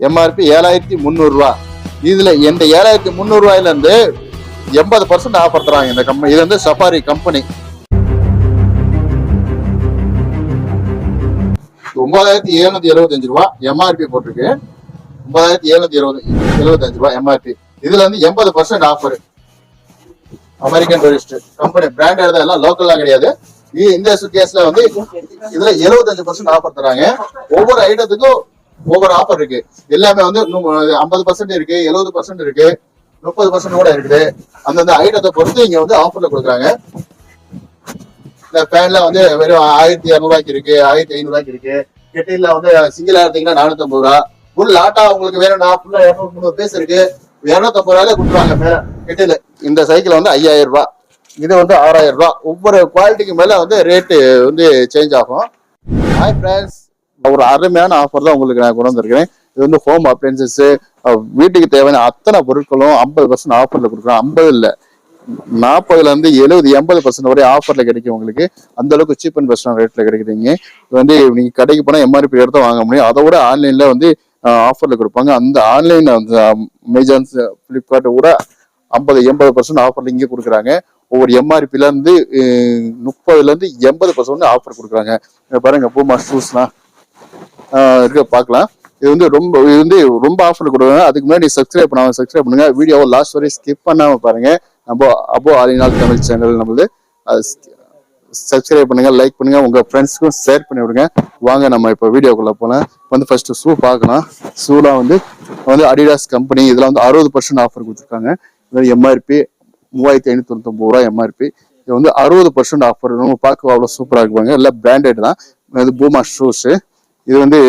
MRP ஏழாயிரத்தி முந்நூறுரூவா இதுல இந்த ஏழாயிரத்தி முந்நூறுரூவாயில இருந்து எண்பது பர்சன்ட் ஆஃபர் தராங்க இந்த கம்பெனி இது வந்து சஃபாரி கம்பெனி ஒன்பதாயிரத்தி எழுநூத்தி எழுபத்தஞ்சு ரூபா எம்ஆர்பி போட்டிருக்கு. ஒன்பதாயிரத்தி எழுநூத்தி எழுபது எழுபத்தஞ்சு ரூபா எம்ஆர்பி இதுல வந்து எண்பது percent offer American tourist company branded தான் எல்லாம் லோக்கல்லாம் கிடையாது. இந்த கேஸ்ல வந்து இதுல 75% பர்சன்ட் ஆஃபர் தராங்க. ஒவ்வொரு ஐட்டத்துக்கும் ஒவ்வொரு ஆஃபர் இருக்கு. எல்லாமே வந்து ஐம்பது பர்சன்ட் இருக்கு எழுபது பர்சன்ட் இருக்கு முப்பது பர்சன்ட் கூட இருக்குது. அந்தந்த ஐட்டத்தை பொறுத்து இங்க வந்து ஆஃபர்ல கொடுக்குறாங்க. இந்த ஃபேன்ல வந்து வெறும் ஆயிரத்தி இரநூறுவாய்க்கு இருக்கு ஆயிரத்தி ஐநூறுவாய்க்கு இருக்கு. கெட்டில வந்து சிங்கிளா எடுத்தீங்கன்னா நானூத்தி ஐம்பது ரூபா ஃபுல் லாட்டா உங்களுக்கு வேணும்னா ஃபுல்லா இரநூறு முந்நூறு பேஸ் இருக்கு. இரநூத்தம்பது ரூபாயில கொடுத்துருவாங்க கெட்டில இந்த சைக்கிள் வந்து ஐயாயிரம் ரூபாய் இது வந்து ஆறாயிரம் ரூபாய் ஒவ்வொரு குவாலிட்டிக்கு மேல வந்து ரேட்டு வந்து சேஞ்ச் ஆகும். ஹாய் ஃப்ரெண்ட்ஸ் ஒரு அருமையான ஆஃபர் தான் உங்களுக்கு நான் கொண்டு வந்திருக்கிறேன். இது வந்து ஹோம் அப்ளைன்சஸ் வீட்டுக்கு தேவையான அத்தனை பொருட்களும் ஐம்பது பர்சன்ட் ஆஃபர்ல கொடுக்குறோம். ஐம்பது இல்ல நாற்பதுல இருந்து எழுபது எண்பது பர்சன்ட் வரை ஆஃபர்ல கிடைக்கும் உங்களுக்கு. அந்த அளவுக்கு சீப் அண்ட் பெஸ்டான ரேட்ல கிடைக்குதுங்க. இது வந்து நீங்க கடைக்கு போனா எம்ஆர்பி எடுத்து வாங்க முடியும். அதை விட ஆன்லைன்ல வந்து ஆஃபர்ல கொடுப்பாங்க. அந்த ஆன்லைன் அந்த அமேசான் பிளிப்கார்ட் கூட ஐம்பது எண்பது பர்சன்ட் ஆஃபர்ல இங்கே கொடுக்குறாங்க. ஒவ்வொரு எம்ஆர்பில இருந்து முப்பதுல இருந்து எண்பது பர்சன்ட் ஆஃபர் கொடுக்குறாங்க. பாருங்க பூமா ஷூஸ்லாம் இருக்க பார்க்கலாம். இது வந்து ரொம்ப இது வந்து ரொம்ப ஆஃபர் கொடுக்குறாங்க அதுக்கு முன்னாடி சப்ஸ்கிரைப் பண்ணாம சப்ஸ்கிரைப் பண்ணுங்க. வீடியோவை லாஸ்ட் வரை ஸ்கிப் பண்ணாம பாருங்க. நம்ம அப்போ நாள் தமிழ் சேனல் நம்மளது. சப்ஸ்கிரைப் பண்ணுங்க லைக் பண்ணுங்க. உங்க ஃப்ரெண்ட்ஸ்க்கும் ஷேர் பண்ணி விடுங்க. வாங்க நம்ம இப்போ வீடியோக்குள்ள போகலாம் வந்து ஃபர்ஸ்ட் ஷூ பார்க்கலாம். ஷூலாம் வந்து வந்து அடிடாஸ் கம்பெனி இதெல்லாம் வந்து அறுபது பர்சன்ட் ஆஃபர் கொடுத்துருக்காங்க. எம்ஆர்பி மூவாயிரத்தி ஐநூத்தி தொண்ணூத்தொம்பது ரூபா எம்ஆர்பி இது வந்து அறுபது பர்சன்ட் ஆஃபர் நம்ம பார்க்க அவ்வளோ சூப்பராக இருக்குவாங்க எல்லாம் பிராண்டட் தான். இது பூமா ஷூஸு இது வந்து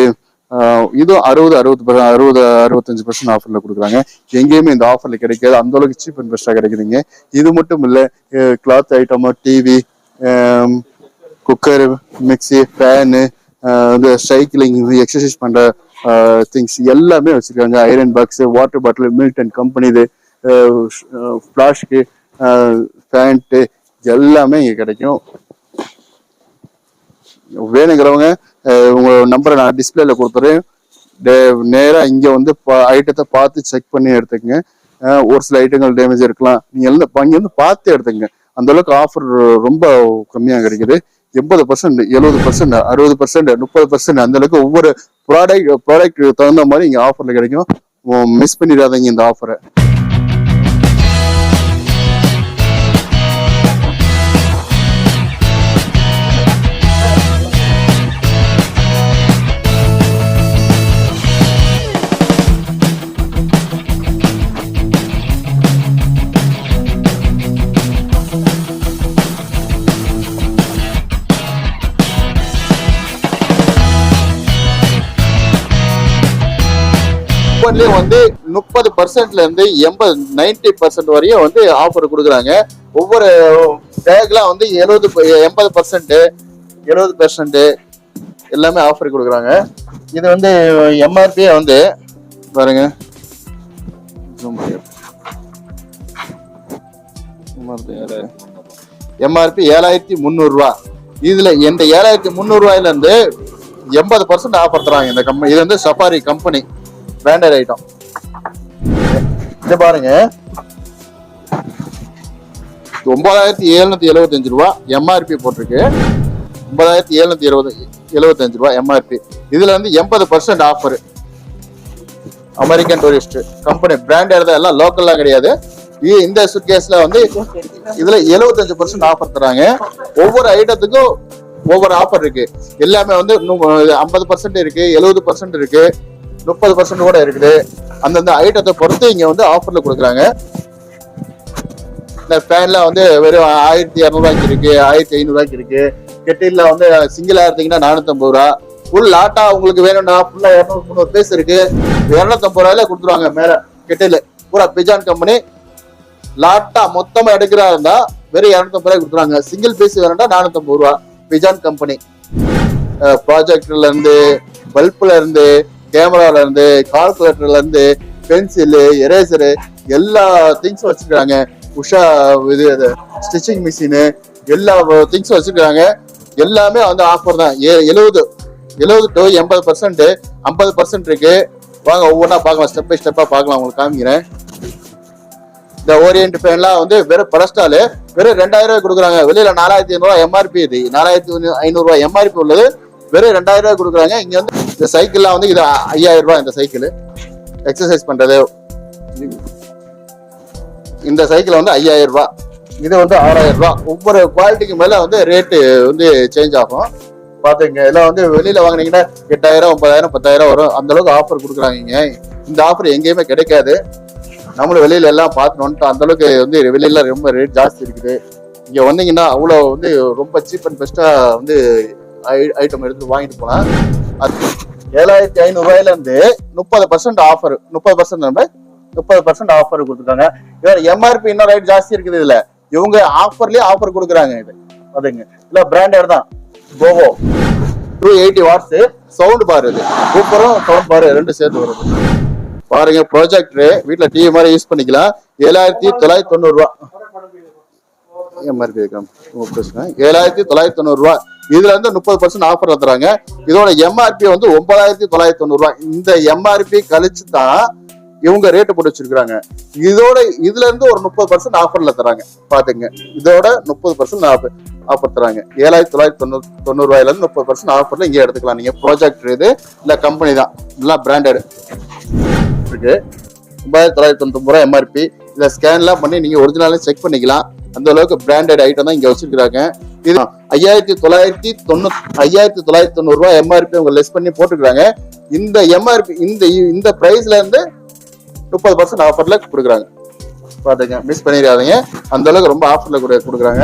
இதுவும் அறுபது அறுபது அறுபது அறுபத்தஞ்சு பர்சன்ட் ஆஃபர்ல கொடுக்குறாங்க. எங்கேயுமே இந்த ஆஃபர்ல கிடைக்காது. அந்த அளவுக்கு சீப் அண்ட் பெஸ்ட்டாக கிடைக்குதுங்க. இது மட்டும் இல்லை cloth item TV cooker mixie fan இந்த சைக்கிளிங் எக்ஸசைஸ் பண்ற திங்ஸ் எல்லாமே வச்சிருக்காங்க. Iron box water bottle Milton company இது ஃப்ளாஷ்க்கு பேண்ட்டு எல்லாமே இங்கே கிடைக்கும். வேணுங்கிறவங்க உங்களோட நம்பரை நான் டிஸ்பிளேல கொடுத்துறேன். டே- இங்கே வந்து ஐட்டத்தை பார்த்து செக் பண்ணி எடுத்துக்கங்க. ஒரு சில ஐட்டங்கள் டேமேஜ் இருக்கலாம். நீங்கள் எல்லாம் அங்கேருந்து வந்து பார்த்து எடுத்துங்க அந்த அளவுக்கு ஆஃபர் ரொம்ப கம்மியாக கிடைக்குது. எண்பது பர்சன்ட் எழுபது பர்சன்ட் அறுபது பர்சன்ட் முப்பது பர்சன்ட் அந்த அளவுக்கு ஒவ்வொரு ப்ராடக்ட் ப்ராடக்ட் தகுந்த மாதிரி இங்கே ஆஃபரில் கிடைக்கும். மிஸ் பண்ணிடாதீங்க இந்த ஆஃபரை கூப்பன்லயும் வந்து முப்பது பர்சன்ட்ல இருந்து எண்பது நைன்டி பர்சன்ட் வரையும் வந்து ஆஃபர் கொடுக்குறாங்க. ஒவ்வொரு பேக்லாம் வந்து எழுபது எண்பது பர்சன்ட் எழுபது பர்சன்ட் எல்லாமே ஆஃபர் கொடுக்குறாங்க. இது வந்து எம்ஆர்பியே வந்து பாருங்க. எம்ஆர்பி ஏழாயிரத்தி முந்நூறுரூவா இதுல இந்த ஏழாயிரத்தி முந்நூறுரூவாயிலேருந்து எண்பது பர்சன்ட் ஆஃபர் தராங்க இந்த கம்பெனி இது வந்து சஃபாரி கம்பெனி பிராண்டட் ஐட்டம் இது பாருங்க. ஒன்பதாயிரத்தி எழுநூத்தி எழுபத்தஞ்சு ரூபா எம்ஆர்பி போட்டிருக்கு. ஒன்பதாயிரத்தி எழுநூத்தி இருபது எழுபத்தஞ்சு ரூபா எம்ஆர்பி இதுல வந்து எண்பது percent offer American tourist company branded தான் எல்லாம் லோக்கல்லாம் கிடையாது. இந்த சுட்கேஸ்ல வந்து இதுல 75% பர்சன்ட் ஆஃபர் தராங்க. ஒவ்வொரு ஐட்டத்துக்கும் ஒவ்வொரு ஆஃபர் இருக்கு. எல்லாமே வந்து ஐம்பது பர்சன்ட் இருக்கு எழுபது பர்சன்ட் இருக்கு. முப்பது பர்சன்ட் கூட இருக்குது. அந்தந்த ஐட்டத்தை பொறுத்து இங்கே வந்து ஆஃபரில் கொடுக்குறாங்க. இந்த ஃபேன்லாம் வந்து வெறும் ஆயிரத்தி இரநூறுவாய்க்கு இருக்குது ஆயிரத்தி ஐநூறுரூவாய்க்கு இருக்குது கெட்டிலில் வந்து சிங்கிளாக எடுத்தீங்கன்னா நானூற்றம்பது ரூபா. ஃபுல் லாட்டாக உங்களுக்கு வேணும்னா ஃபுல்லா இரநூறு முந்நூறு பேஸ் இருக்குது இரநூத்தம்பது ரூபாயில கொடுத்துருவாங்க மேலே கெட்டில் பூரா பிஜான் கம்பெனி லாட்டா மொத்தமா எடுக்கிறா இருந்தா வெறும் இரநூத்தம்பது ரூபாய் கொடுத்துருவாங்க. சிங்கிள் பீஸ் வேணும்னா நானூத்தம்பது ரூபா. பிஜான் கம்பெனி ப்ராஜெக்ட்ல இருந்து பல்ப்ல இருந்து கேமரால இருந்து கால்குலேட்டர்ல இருந்து பென்சிலு எரேசரு எல்லா திங்ஸும் வச்சிருக்காங்க. உஷா இது ஸ்டிச்சிங் மிஷினு எல்லா திங்ஸும் வச்சிருக்காங்க. எல்லாமே வந்து ஆஃபர் தான். ஏ எழுபது எழுபது டு எண்பது பர்சன்ட் ஐம்பது பர்சன்ட் இருக்கு. வாங்க ஒவ்வொன்றா பார்க்கலாம். ஸ்டெப் பை ஸ்டெப்பாக பார்க்கலாம். உங்களுக்கு காமிக்கிறேன். இந்த ஓரியன்ட் ஃபேன்லாம் வந்து வெறும் பரஸ்டாலு வெறும் ரெண்டாயிரம் ரூபாய் கொடுக்குறாங்க. வெளியில் நாலாயிரத்தி ஐநூறுரூவா எம்ஆர்பி இது. நாலாயிரத்தி ஐநூறுரூவா எம்ஆர்பி உள்ளது. வெறும் ரெண்டாயிரம் ரூபாய் கொடுக்குறாங்க. இங்கே வந்து இந்த சைக்கிள்லாம் வந்து இது ஐயாயிரம் ரூபாய் இந்த சைக்கிள் எக்ஸசைஸ் பண்றது. இந்த சைக்கிள் வந்து ஐயாயிரம் ரூபாய். இது வந்து ஆறாயிரம் ரூபாய். ஒவ்வொரு குவாலிட்டிக்கு மேல வந்து ரேட்டு வந்து சேஞ்ச் ஆகும். பாத்துங்க எல்லாம் வந்து வெளியில வாங்குனீங்கன்னா எட்டாயிரம் ஒன்பதாயிரம் பத்தாயிரம் வரும். அந்த அளவுக்கு ஆஃபர் கொடுக்குறாங்க இந்த ஆஃபர் எங்கேயுமே கிடைக்காது. நம்மளும் வெளியில எல்லாம் பார்த்து வந்துட்டோம் அந்த அளவுக்கு வந்து வெளியில ரொம்ப ரேட் ஜாஸ்தி இருக்குது. இங்க வந்தீங்கன்னா அவ்வளோ வந்து ரொம்ப சீப் அண்ட் பெஸ்டா வந்து ஐட்டம் எடுத்து வாங்கிட்டு போலாம். ஏழாயிரத்தி ஐநூறு இருந்து முப்பது பர்சன்ட் ஆஃபர் முப்பது பர்சன்ட் நம்ம முப்பது பர்சன்ட் ஆஃபர் கொடுத்துருக்காங்க. இவர் எம்ஆர்பி இன்னும் ரேட் ஜாஸ்தி இருக்குது இதுல. இவங்க ஆஃபர்லயே ஆஃபர் கொடுக்குறாங்க இது. அதுங்க இல்ல பிராண்டட் தான். Govo two eighty watts sound bar இது. சூப்பரும் சவுண்ட் பார் ரெண்டு சேர்த்து வருது. பாருங்க ப்ரொஜெக்டர் வீட்டில் டிவி மாதிரி யூஸ் பண்ணிக்கலாம். ஏழாயிரத்தி தொள்ளாயிரத்தி தொண்ணூறு ரூபா எம்ஆர்பி ஏழாயிரத்தி தொள்ளாயிரத்தி தொண்ணூறு ரூபா இதுல இருந்து முப்பது பர்சன்ட் ஆஃபர் தராங்க இதோட எம்ஆர்பி வந்து ஒன்பதாயிரத்தி தொள்ளாயிரத்தி தொண்ணூறு இந்த எம்ஆர்பி கழிச்சு தான் இவங்க ரேட்டு போட்டு வச்சிருக்காங்க இதோட இதுல இருந்து ஒரு முப்பது பர்சன்ட் ஆஃபர்ல தராங்க பாத்துங்க இதோட முப்பது பர்சன்ட் ஆஃபர் தராங்க ஏழாயிரத்தி தொள்ளாயிரத்தி தொண்ணூறு தொண்ணூறு ரூபாயில இருந்து முப்பது பர்சன்ட் ஆஃபர்ல இங்க எடுத்துக்கலாம். நீங்க ப்ராஜெக்ட் இது இல்ல கம்பெனி தான். எல்லாம் பிராண்டட் இருக்கு. ஒன்பதாயிரத்தி தொள்ளாயிரத்தி தொண்ணூறு ரூபாய் எம்ஆர்பி இதில் ஸ்கேன்லாம் பண்ணி நீங்க ஒரிஜினலாக செக் பண்ணிக்கலாம். அந்த அளவுக்கு பிராண்டட் ஐட்டம் தான் இங்க வச்சிருக்காங்க இது ஐயாயிரத்தி தொள்ளாயிரத்தி தொண்ணூத்தி ஐயாயிரத்தி தொள்ளாயிரத்தி தொண்ணூறு ரூபாய் எம்ஆர்பி அவங்க லெஸ் பண்ணி போட்டுக்கிறாங்க. இந்த எம்ஆர்பி இந்த இந்த பிரைஸ்ல இருந்து முப்பது பர்சன்ட் ஆஃபர்ல கொடுக்குறாங்க. பாத்துங்க மிஸ் பண்ணிடாதீங்க. அந்த அளவுக்கு ரொம்ப ஆஃபர்ல கூட கொடுக்குறாங்க.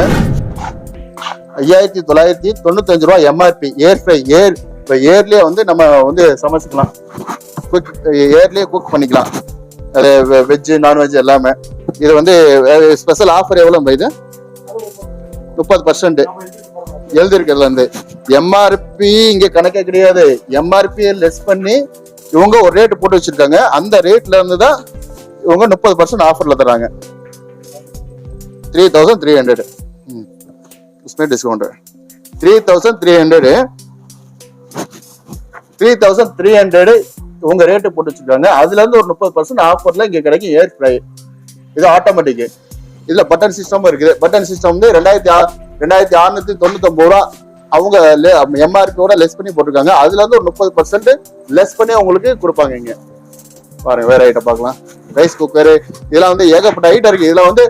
ஐயாயிரத்தி தொள்ளாயிரத்தி தொண்ணூத்தஞ்சு ரூபாய் எம்ஆர்பி ஏர் ஃப்ரை ஏர் இப்போ ஏர்லயே வந்து நம்ம வந்து சமைச்சுக்கலாம். குக் ஏர்லயே குக் பண்ணிக்கலாம். வெஜ்ஜு நான்வெஜ் எல்லாமே. இது வந்து ஸ்பெஷல் ஆஃபர் எவ்வளோ இது? முப்பது பர்சன்ட் எழுதிருக்கிறதுல இருந்து எம்ஆர்பி இங்கே கணக்கே கிடையாது. எம்ஆர்பியை லெஸ் பண்ணி இவங்க ஒரு ரேட் போட்டு வச்சிருக்காங்க. அந்த ரேட்ல இருந்து தான் இவங்க முப்பது பர்சன்ட் ஆஃபர்ல தராங்க three thousand three hundred discount three thousand three hundred three thousand three hundred உங்க ரேட்டு போட்டு வச்சிருக்காங்க. அதுல இருந்து ஒரு முப்பது பர்சன்ட் ஆஃபர்ல இங்க கிடைக்கும் ஏர் ஃப்ரை இது ஆட்டோமேட்டிக் இதுல பட்டன் சிஸ்டமும் இருக்குது. பட்டன் சிஸ்டம் வந்து ரெண்டாயிரத்தி ஆறு ரெண்டாயிரத்தி அறுநூத்தி தொண்ணூத்தி ரூபா அவங்க எம்ஆர்பியோட லெஸ் பண்ணி போட்டிருக்காங்க. அதுல இருந்து ஒரு முப்பது பர்சன்ட் லெஸ் பண்ணி உங்களுக்கு கொடுப்பாங்க இங்க. பாருங்க வேற ஐட்டம் பார்க்கலாம். ரைஸ் குக்கரு இதெல்லாம் வந்து ஏகப்பட்ட ஐட்டம் இருக்கு. இதுல வந்து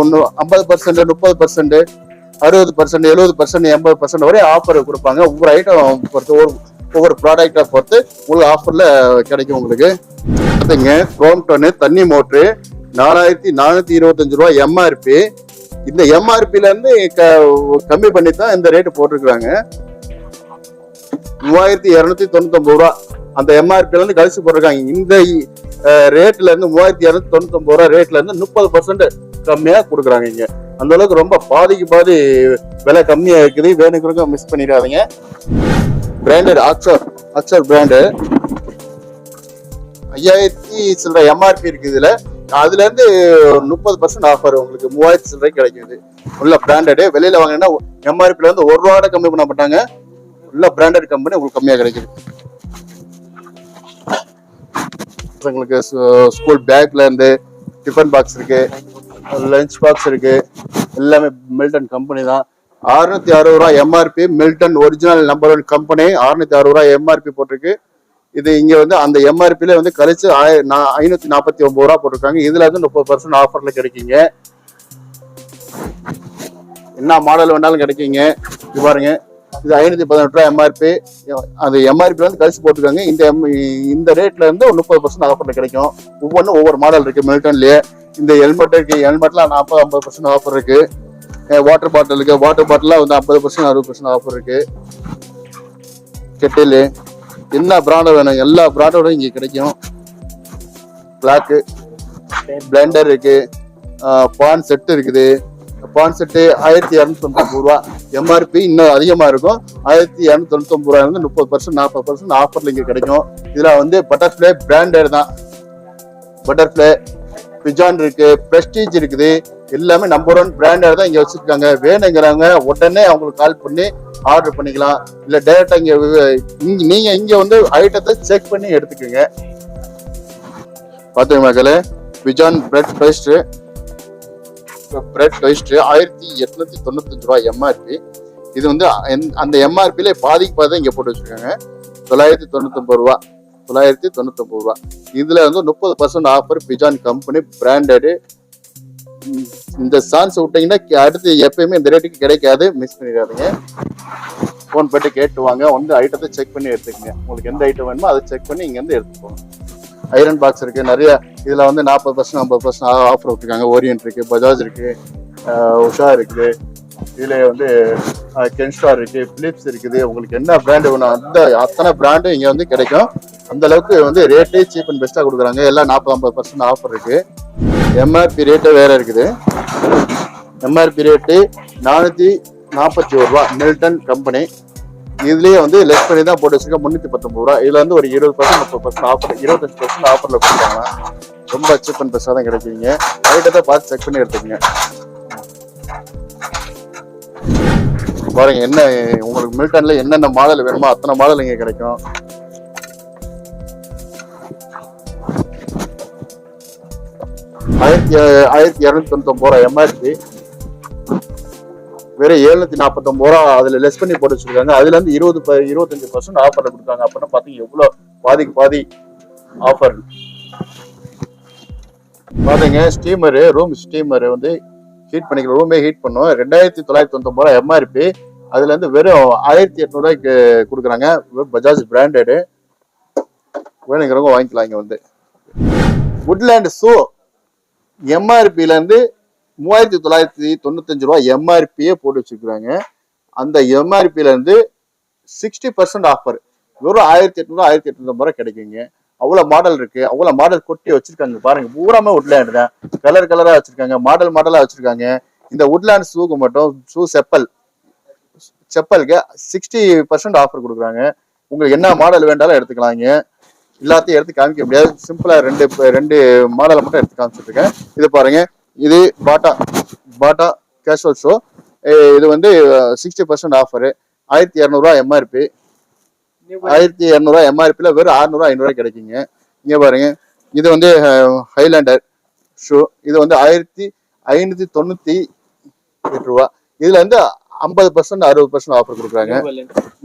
ஒன்று ஐம்பது பர்சன்ட் முப்பது பர்சன்ட் அறுபது பர்சன்ட் எழுபது பர்சன்ட் எண்பது பர்சன்ட் வரை ஆஃபர் கொடுப்பாங்க. ஒவ்வொரு ஐட்டம் பொறுத்து ஒரு ஒவ்வொரு ப்ராடக்டை பொறுத்து உங்களுக்கு ஆஃபர்ல கிடைக்கும் உங்களுக்கு. பார்த்தீங்க குரோம்டனு தண்ணி மோட்ரு நாலாயிரத்தி நானூத்தி இருபத்தஞ்சு ரூபா எம்ஆர்பி இந்த எம்ஆர்பில இருந்து க- கம்மி பண்ணி தான் இந்த ரேட்டு போட்டிருக்காங்க மூவாயிரத்தி இருநூத்தி தொண்ணூத்தி ரூபா. அந்த எம்ஆர்பில இருந்து கழிச்சு போட்டிருக்காங்க. இந்த ரேட்ல இருந்து மூவாயிரத்தி இருநூத்தி தொண்ணூத்தி ரூபா ரேட்ல இருந்து முப்பது பர்சன்ட் கம்மியா கொடுக்குறாங்க இங்க. அந்த அளவுக்கு ரொம்ப பாதிக்கு பாதி விலை கம்மியா இருக்குது. வேணுங்கிறவங்க மிஸ் பண்ணிடாதீங்க. பிராண்டட் ஆக்சர் ஆக்சர் பிராண்டு ஐயாயிரத்தி சில்லற எம்ஆர்பி இருக்கு இதுல. அதுல இருந்து முப்பது பர்சன்ட் ஆஃபர் உங்களுக்கு மூவாயிரத்தி சில்லறை கிடைக்குது. உள்ள பிராண்டடு வெளியில வாங்கினா எம்ஆர்பில இருந்து ஒரு ரூபா கம்மி பண்ண மாட்டாங்க. உள்ள பிராண்டட் கம்பெனி உங்களுக்கு கம்மியா கிடைக்குது. பசங்களுக்கு ஸ்கூல் பேக்ல இருந்து டிஃபன் பாக்ஸ் இருக்கு. லஞ்ச் பாக்ஸ் இருக்கு. எல்லாமே மில்டன் கம்பெனி தான். அறுநூத்தி அறுபது ரூபா MRP Milton original number one company அறுநூத்தி அறுபது ரூபா எம்ஆர்பி போட்டிருக்கு. இது இங்க வந்து அந்த எம்ஆர்பியில வந்து கழிச்சு நா- ஐநூத்தி நாற்பத்தி ஒன்பது ரூபா போட்டிருக்காங்க. இதுல இருந்து முப்பது பர்சன்ட் ஆஃபர்ல கிடைக்குங்க. என்ன மாடல் வேணாலும் கிடைக்குங்க. இது பாருங்க. இது ஐநூத்தி பதினெட்டு ரூபா எம்ஆர்பி அது எம்ஆர்பி வந்து கழிச்சு போட்டிருக்காங்க. இந்த எம் இந்த ரேட்ல இருந்து ஒரு முப்பது பர்சன்ட் ஆஃபர்ல கிடைக்கும். ஒவ்வொன்றும் ஒவ்வொரு மாடல் இருக்கு மில்டன்லயே இந்த ஹெல்மெட் இருக்கு. ஹெல்மெட்ல நாற்பது ஐம்பது பர்சன்ட் ஆஃபர் இருக்கு. வாட்டர் பாட்டில் இருக்குது வாட்டர் பாட்டில் வந்து ஐம்பது பர்சன்ட் அறுபது பர்சன்ட் ஆஃபர் இருக்கு. கெட்டில் என்ன பிராண்ட் வேணும். எல்லா பிராண்டோட இங்கே கிடைக்கும். பிளாக்கு பிளெண்டர் இருக்கு. பான் செட்டு இருக்குது. பான் செட்டு ஆயிரத்தி இரநூத்தி தொண்ணூத்தி ரூபா எம்ஆர்பி இன்னும் அதிகமா இருக்கும். ஆயிரத்தி இரநூத்தி தொண்ணூத்தி ரூபாய் வந்து முப்பது பர்சன்ட் நாற்பது பர்சன்ட் ஆஃபர்ல இங்க கிடைக்கும். இதுல வந்து பட்டர்ஃபிளை பிராண்டட் தான். பட்டர்ஃபிளை பிஜான் இருக்கு. பிரஸ்டீஜ் இருக்குது. எல்லாமே நம்பர் ஒன் பிராண்டட் தான் இங்கே வச்சுருக்காங்க. வேணுங்கிறாங்க உடனே அவங்களுக்கு கால் பண்ணி ஆர்டர் பண்ணிக்கலாம். இல்லை டேரெக்டாக இங்கே வி- நீங்கள் இங்கே வந்து ஐட்டத்தை செக் பண்ணி எடுத்துக்கோங்க. பார்த்துங்க மக்களே? Pigeon bread paste bread paste ஆயிரத்தி எட்நூத்தி தொண்ணூத்தஞ்சு ரூபா எம்ஆர்பி இது வந்து அந்த- அந்த எம்ஆர்பியில பாதிக்கு பாதி தான் இங்கே போட்டு வச்சுருக்காங்க. தொள்ளாயிரத்தி தொண்ணூத்தொம்பது ரூபா. தொள்ளாயிரத்தி தொண்ணூத்தொம்பது ரூபா. இதுல வந்து முப்பது percent offer Pigeon company branded இந்த சான்ஸ் விட்டீங்கன்னா அடுத்து எப்பயுமே இந்த ரேட்டுக்கு கிடைக்காது. மிஸ் பண்ணிடாதீங்க. ஃபோன் பண்ணி கேட்டு வாங்க. வந்து ஐட்டத்தை செக் பண்ணி எடுத்துக்கங்க. உங்களுக்கு எந்த ஐட்டம் வேணுமோ அதை செக் பண்ணி இங்கேருந்து எடுத்துக்கோங்க. ஐரன் பாக்ஸ் இருக்கு. நிறைய இதில் வந்து நாற்பது பர்சன்ட் ஐம்பது பர்சன்ட் ஆஃபர் விட்டுருக்காங்க. ஓரியன்ட் இருக்கு பஜாஜ் இருக்கு உஷா இருக்குது இதுல வந்து கென்ஸ்டார் இருக்கு பிலிப்ஸ் இருக்குது. உங்களுக்கு என்ன பிராண்டு வேணும் அந்த அத்தனை பிராண்டும் இங்க வந்து கிடைக்கும். அந்த அளவுக்கு வந்து ரேட்டே சீப் அண்ட் பெஸ்ட்டாக கொடுக்குறாங்க. எல்லாம் நாற்பது ஐம்பது பர்சன்ட் ஆஃபர் இருக்கு எம்ஆர்பி ரேட்டே வேற இருக்குது. எம்ஆர்பி ரேட்டு நானூற்றி நாற்பத்தி ஒரு ரூபா மில்டன் கம்பெனி இதுலயே வந்து லெஸ் பண்ணி தான் போட்டு வச்சிருக்கேன் முந்நூற்றி பத்தொம்பது ரூபா. இதுல வந்து ஒரு இருபது பர்சன்ட் முப்பது பர்சன்ட் ஆஃபர் இருபத்தஞ்சு பர்சன்ட் ஆஃபர்ல கொடுத்தாங்க ரொம்ப சீப் அண்ட் பெஸ்ட்டாக தான் கிடைக்குங்க ஐட்டத்தை பார்த்து செக் பண்ணி எடுத்துக்கங்க. பாருங்க என்ன உங்களுக்கு மில்டன்ல என்னென்ன மாடல் வேணுமோ அத்தனை மாடல் இங்க கிடைக்கும். ஆயிரத்தி ஆயிரத்தி இரநூத்தி தொண்ணூத்தொம்பது ரூபா எம்ஆர்பி வெறும் எழுநூத்தி நாற்பத்தொம்பது ரூபா அதுல லெஸ் பண்ணி போட்டு வச்சிருக்காங்க. அதுல இருந்து இருபது ப- இருபத்தஞ்சு பர்சன்ட் ஆஃபர்ல கொடுத்தாங்க. அப்படின்னா பாத்தீங்க எவ்வளவு பாதிக்கு பாதி ஆஃபர் பாத்தீங்க ஸ்டீமரு ரூம் ஸ்டீமர் வந்து ஹீட் பண்ணிக்கிற ரூமே ஹீட் பண்ணோம். ரெண்டாயிரத்தி தொள்ளாயிரத்தி தொண்ணூத்தொம்பது ரூபா எம்ஆர்பி அதுல இருந்து வெறும் ஆயிரத்தி எட்நூறுவாய்க்கு கொடுக்குறாங்க. பஜாஜ் பிராண்டடு வேணுங்கிறவங்க வாங்கிக்கலாம் இங்க வந்து. வுட்லேண்ட் ஷூ எம்ஆர்பில இருந்து மூவாயிரத்தி தொள்ளாயிரத்தி தொண்ணூத்தஞ்சு ரூபா எம்ஆர்பியே போட்டு வச்சிருக்கிறாங்க. அந்த எம்ஆர்பில இருந்து சிக்ஸ்டி பர்சன்ட் ஆஃபர் வெறும் ஆயிரத்தி எட்நூறு ஆயிரத்தி எட்நூத்தம்பது ரூபாய் கிடைக்குங்க. அவ்வளோ மாடல் இருக்கு. அவ்வளோ மாடல் கொட்டி வச்சிருக்காங்க. பாருங்க பூராமே உட்லேண்ட் தான். கலர் கலரா வச்சிருக்காங்க. மாடல் மாடலா வச்சிருக்காங்க. இந்த வுட்லேண்ட் ஷூக்கு மட்டும் ஷூ செப்பல். செப்பலுக்கு சிக்ஸ்டி பர்சன்ட் ஆஃபர் கொடுக்குறாங்க. உங்களுக்கு என்ன மாடல் வேண்டாலும் எடுத்துக்கலாங்க. எல்லாத்தையும் எடுத்து காமிக்க முடியாது. சிம்பிளா ரெண்டு ரெண்டு மாடலை மட்டும் எடுத்து காமிச்சிட்ருக்கேன். இது பாருங்க. இது பாட்டா பாட்டா கேஷுவல் ஷோ இது வந்து சிக்ஸ்டி பர்சன்ட் ஆஃபரு ஆயிரத்தி இரநூறுவா எம்ஆர்பி ஆயிரத்தி இரநூறுவா எம்ஆர்பியில் வெறும் அறுநூறுவா ஐநூறுவா கிடைக்குங்க. இங்கே பாருங்க. இது வந்து ஹைலாண்டர் ஷூ. இது வந்து ஆயிரத்தி ஐநூற்றி தொண்ணூற்றி எட்டு ரூபா. இதில் வந்து ஐம்பது பர்சன்ட் அறுபது பர்சன்ட் ஆஃபர் கொடுக்குறாங்க.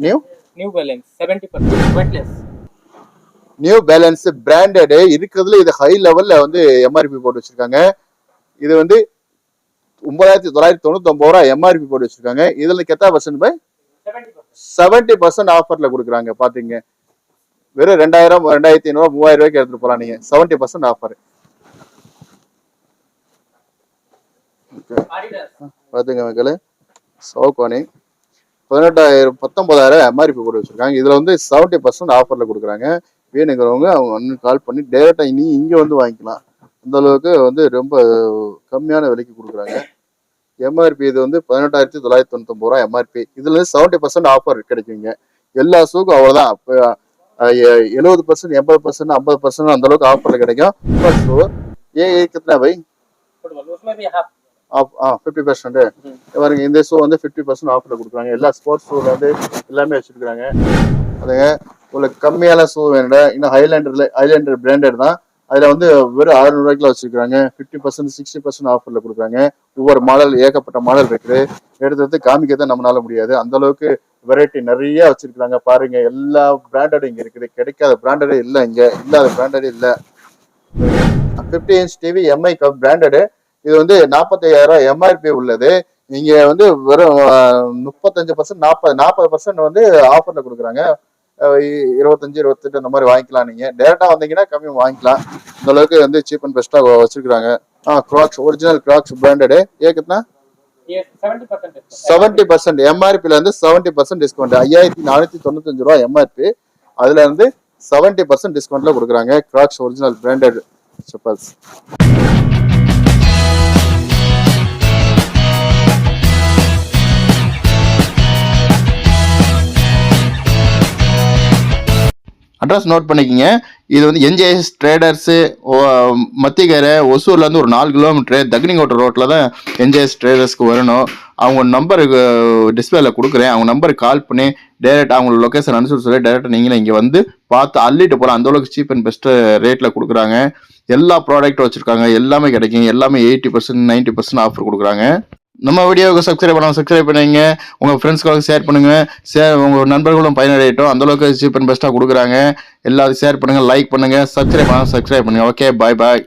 New New? Balance. 70% weightless. New Balance branded இருக்கிறதுல இது ஹை லெவல்ல வந்து எம்ஆர்பி போட்டு வச்சிருக்காங்க. இது வந்து ஒன்பதாயிரத்தி தொள்ளாயிரத்தி தொண்ணூத்தி ஒன்பது ரூபா எம்ஆர்பி போட்டு வச்சிருக்காங்க. இதுல கெத்தா பர்சன்ட் பை 70%. செவன்டி பர்சன்ட் ஆஃபர்ல கொடுக்குறாங்க பாத்தீங்க. வெறும் ரெண்டாயிரம் ரெண்டாயிரத்தி ஐநூறு மூவாயிரம் ரூபாய்க்கு எடுத்துட்டு போலாம் நீங்க. Seventy percent offer Adidas. பாத்துங்க மக்களே சோகோனி. பதினெட்டாயிரம் பத்தொன்பதாயிரம் எம்ஆர்பி போட்டு வச்சிருக்காங்க. இதுல வந்து செவன்டி பர்சன்ட் ஆஃபர்ல கொடுக்குறாங்க. வேணுங்கிறவங்க அவங்க வந்து கால் பண்ணி டேரெக்டாக இனி இங்க வந்து வாங்கிக்கலாம். அந்த அளவுக்கு வந்து ரொம்ப கம்மியான விலைக்கு கொடுக்குறாங்க. எம்ஆர்பி இது வந்து பதினெட்டாயிரத்தி தொள்ளாயிரத்தி தொண்ணூத்தொம்பது ரூபா எம்ஆர்பி இதுல இருந்து செவன்டி பர்சன்ட் ஆஃபர் கிடைக்குங்க. எல்லா ஷூக்கும் அவ்வளோதான் எழுபது பர்சன்ட் எண்பது பர்சன்ட் ஐம்பது பர்சன்ட் அந்த அளவுக்கு ஆஃபர்ல கிடைக்கும். பர் ஷூ ஏ கித்தனா பை? ஃபிஃப்டி பர்சன்ட் பாருங்க இந்த ஷூ வந்து ஃபிஃப்டி பர்சன்ட் ஆஃபர்ல கொடுக்குறாங்க. எல்லா ஸ்போர்ட்ஸ் ஷூல வந்து எல்லாமே வச்சிருக்காங்க அதுங்க உங்களுக்கு கம்மியான ஷூ வேணுடா இன்னும் ஹைலேண்டர்ல ஹைலேண்டர் பிராண்டட் தான். அதுல வந்து வெறும் அறுநூறு ரூபாய்க்குல வச்சிருக்காங்க ஃபிஃப்டி பர்சன்ட் சிக்ஸ்டி பர்சன்ட் ஆஃபர்ல கொடுக்குறாங்க. ஒவ்வொரு மாடல் ஏகப்பட்ட மாடல் இருக்குது. எடுத்து எடுத்து காமிக்கதான் நம்மளால முடியாது. அந்த அளவுக்கு வெரைட்டி நிறைய வச்சிருக்கிறாங்க. பாருங்க எல்லா பிராண்டடும் இங்க இருக்குது. கிடைக்காத பிராண்டடே இல்ல இங்க. இல்லாத பிராண்டடே இல்ல. ஃபிஃப்டி இன்ச் டிவி எம்ஐ கப் பிராண்டடு இது வந்து நாற்பத்தையாயிரம் எம்ஆர்பி உள்ளது. நீங்க வந்து வெறும் முப்பத்தஞ்சு பர்சன்ட் நாற்பது நாற்பது பர்சன்ட் வந்து ஆஃபர்ல கொடுக்குறாங்க. இருபத்தஞ்சு இருபத்தெட்டு அந்த மாதிரி வாங்கிக்கலாம் நீங்க. டேரக்டா வந்தீங்கன்னா கம்மி வாங்கிக்கலாம். இந்த அளவுக்கு வந்து சீப் அண்ட் பெஸ்டா வச்சிருக்காங்க ஆ கிராக்ஸ் ஒரிஜினல் கிராக்ஸ் பிராண்டடு ஏக்குனா Yes, 70% discount. செவன்டி பர்சன்ட் எம்ஆர்பில இருந்து செவன்டி பர்சன்ட் டிஸ்கவுண்ட் ஐயாயிரத்தி நானூத்தி தொண்ணூத்தஞ்சு ரூபா எம்ஆர்பி அதுல இருந்து செவன்டி பர்சன்ட் டிஸ்கவுண்ட்ல கொடுக்குறாங்க Crocs original branded chappals address note பண்ணிக்கோங்க. இது வந்து என்ஜேஎஸ் ட்ரேடர்ஸு மத்திகரை ஒசூர்லேருந்து ஒரு நாலு கிலோமீட்டரு தக்னிங்கோட்டை ரோட்டில் தான் என்ஜேஎஸ் ட்ரேடர்ஸ்க்கு வரணும். அவங்க நம்பருக்கு டிஸ்பிளேல கொடுக்குறேன். அவங்க நம்பருக்கு கால் பண்ணி டேரெக்ட் அவங்க லொக்கேஷன் அனுப்பிச்சு சொல்லி டேரெக்டாக நீங்கள் இங்கே வந்து பார்த்து அள்ளிட்டு போகலாம் அந்த அளவுக்கு சீப் அண்ட் பெஸ்ட்டு ரேட்டில் கொடுக்குறாங்க. எல்லா ப்ராடக்ட்டும் வச்சுருக்காங்க. எல்லாமே கிடைக்கும். எல்லாமே eighty percent ninety percent offer கொடுக்குறாங்க. நம்ம வீடியோவுக்கு சப்ஸ்கிரைப் பண்ணாமல் சப்ஸ்கிரைப் பண்ணுங்க உங்கள் ஃப்ரெண்ட்ஸ்களுக்கு ஷேர் பண்ணுங்கள் ஷேர் உங்கள் நண்பர்களும் பயனடையட்டும். அந்தளவுக்கு சீப் அண்ட் பெஸ்ட்டாக கொடுக்குறாங்க. எல்லாத்தையும் ஷேர் பண்ணுங்கள் லைக் பண்ணுங்கள் சப்ஸ்கிரைப் பண்ணாமல் சப்ஸ்கிரைப் பண்ணுங்கள் ஓகே பாய் பாய்